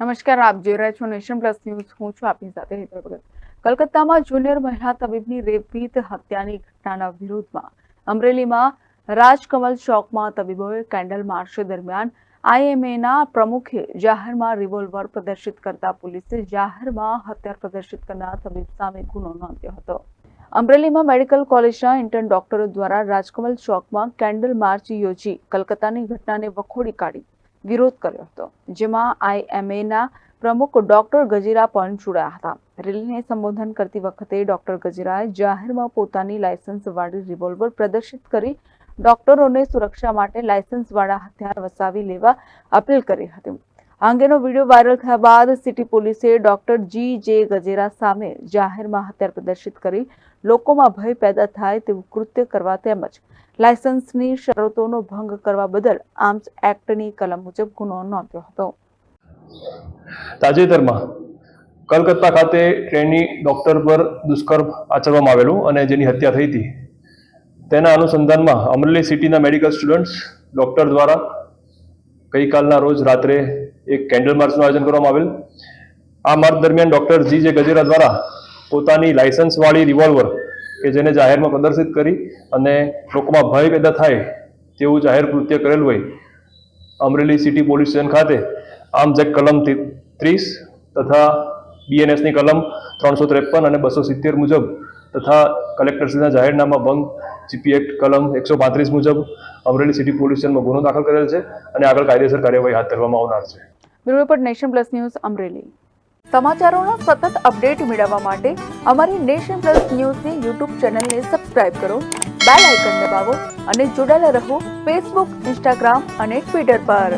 નમસ્કાર, આપ જોઈ રહ્યા છો નેશન પ્લસ ન્યૂઝ. હું છું આપની સાથે હેતલ ભગત. કલકત્તામાં જુનિયર મહિલા તબીબની રેપીત હત્યાની ઘટનાના વિરોધમાં અમરેલીમાં રાજકમલ ચોકમાં તબીબોએ કેન્ડલ માર્ચ દરમિયાન આઈએમએના પ્રમુખે જાહેરમાં રિવોલ્વર પ્રદર્શિત કરતા પોલીસે જાહેરમાં હથિયાર પ્રદર્શિત કરનાર તબીબ સામે ગુનો નોંધ્યો હતો. અમરેલીમાં મેડિકલ કોલેજના ઇન્ટર્ન ડોક્ટરો દ્વારા રાજકમલ ચોકમાં કેન્ડલ માર્ચ યોજી કલકત્તાની ઘટનાને વખોડી કાઢી. વિરોધ કર્યો હતો, જેમાં આઈએમએના પ્રમુખ ડોક્ટર ગજીરા પણ જોડાયા હતા. રેલીને સંબોધન કરતી વખતે ડોક્ટર ગજીરાએ જાહેરમાં પોતાની લાયસન્સવાળી રિવોલ્વર પ્રદર્શિત કરી ડોક્ટરોને સુરક્ષા માટે લાયસન્સવાળા હથિયાર વસાવી લેવા અપીલ કરી હતી. આ અંગેનો વીડિયો વાયરલ થયા બાદ સિટી પોલીસે ડોક્ટર જી જે ગજેરા સામે જાહેરમાં હથિયાર પ્રદર્શિત કરી લોકોમાં ભય પેદા થાય તેવું કૃત્ય કરવા તેમજ લાયસન્સની શરતોનો ભંગ કરવા બદલ આર્મ્સ એક્ટની કલમ મુજબ ગુનો નોંધ્યો હતો. તાજેતરમાં કલકત્તા ખાતે ટ્રેની ડોક્ટર પર દુષ્કર્મ આચરવામાં આવેલું અને જેની હત્યા થઈ હતી. તેના અનુસંધાનમાં અમરેલી સિટીના મેડિકલ સ્ટુડન્ટ્સ ડૉક્ટર દ્વારા ગઈકાલના રોજ રાત્રે એક કેન્ડલ માર્ચનું આયોજન કરવામાં આવેલ. આ માર્ચ દરમિયાન ડૉક્ટર જી જે ગજેરા દ્વારા પોતાની લાયસન્સવાળી રિવોલ્વર કે જેને જાહેરમાં પ્રદર્શિત કરી અને લોકોમાં ભય પેદા થાય તેવું જાહેર કૃત્ય કરેલું હોય, અમરેલી સિટી પોલીસ સ્ટેશન ખાતે આમ જેક કલમ ત્રીસ તથા બીએનએસની કલમ ત્રણસો ત્રેપન અને બસો સિત્તેર મુજબ તથા કલેક્ટરશ્રીના જાહેરનામા ભંગ જીપી એક્ટ કલમ એકસો પાંત્રીસ મુજબ અમરેલી સિટી પોલીસ સ્ટેશનમાં ગુનો દાખલ કરેલ છે અને આગળ કાયદેસર કાર્યવાહી હાથ ધરવામાં આવનાર છે. Bureau report nation plus news Amreli. સમાચારોના સતત અપડેટ મેળવવા માટે અમારી નેશન પ્લસ ન્યૂઝની યુટ્યુબ ચેનલને સબસ્ક્રાઇબ કરો, બેલ આઇકન દબાવો અને જોડાયેલા રહો ફેસબુક, ઇન્સ્ટાગ્રામ અને ટ્વિટર પર.